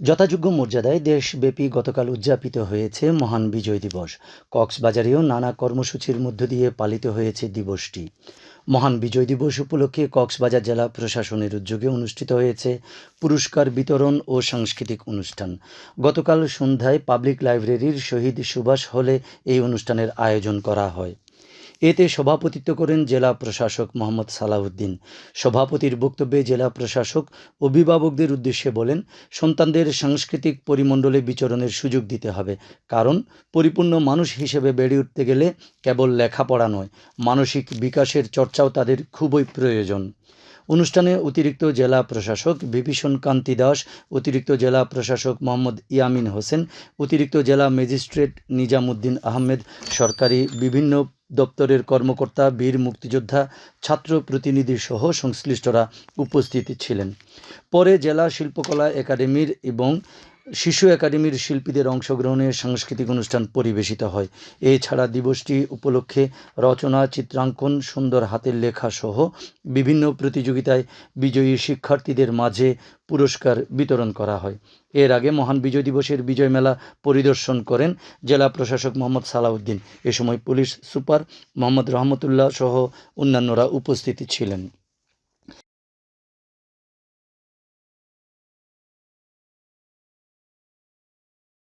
যথাযোগ্য মর্যাদায় দেশব্যাপী গতকাল উদযাপিত হয়েছে মহান বিজয় দিবস। কক্সবাজারেও নানা কর্মসূচির মধ্য দিয়ে পালিত হয়েছে দিবসটি। মহান বিজয় দিবস উপলক্ষে কক্সবাজার জেলা প্রশাসনের উদ্যোগে অনুষ্ঠিত হয়েছে পুরস্কার বিতরণ ও সাংস্কৃতিক অনুষ্ঠান। গতকাল সন্ধ্যায় পাবলিক লাইব্রেরির শহীদ সুভাষ হলে এই অনুষ্ঠানের আয়োজন করা হয়। এতে সভাপতিত্ব করেন জেলা প্রশাসক মোহাম্মদ সালাউদ্দিন। সভাপতির বক্তব্যে জেলা প্রশাসক অভিভাবকদের উদ্দেশ্যে বলেন, সন্তানদের সাংস্কৃতিক পরিমণ্ডলে বিচরণের সুযোগ দিতে হবে। কারণ, পরিপূর্ণ মানুষ হিসেবে বেড়ে উঠতে গেলে কেবল লেখাপড়া নয়, মানসিক বিকাশের চর্চাও তাদের খুবই প্রয়োজন। অনুষ্ঠানে অতিরিক্ত জেলা প্রশাসক বিভীষণ কান্তি দাস, অতিরিক্ত জেলা প্রশাসক মোহাম্মদ ইয়ামিন হোসেন, অতিরিক্ত জেলা ম্যাজিস্ট্রেট নিজামুদ্দিন আহমেদ, সরকারি বিভিন্ন দপ্তরের কর্মকর্তা, বীর মুক্তিযোদ্ধা, ছাত্র প্রতিনিধি সহ সংশ্লিষ্টরা উপস্থিত ছিলেন। পরে জেলা শিল্পকলা একাডেমির এবং শিশু একাডেমির শিল্পীদের অংশগ্রহণে সাংস্কৃতিক অনুষ্ঠান পরিবেশিত হয়। এছাড়া দিবসটি উপলক্ষে রচনা, চিত্রাঙ্কন, সুন্দর হাতের লেখা সহ বিভিন্ন প্রতিযোগিতায় বিজয়ী শিক্ষার্থীদের মাঝে পুরস্কার বিতরণ করা হয়। এর আগে মহান বিজয় দিবসের বিজয় মেলা পরিদর্শন করেন জেলা প্রশাসক মোহাম্মদ সালাউদ্দিন। এ সময় পুলিশ সুপার মোহাম্মদ রহমতুল্লাহ সহ অন্যান্যরা উপস্থিত ছিলেন।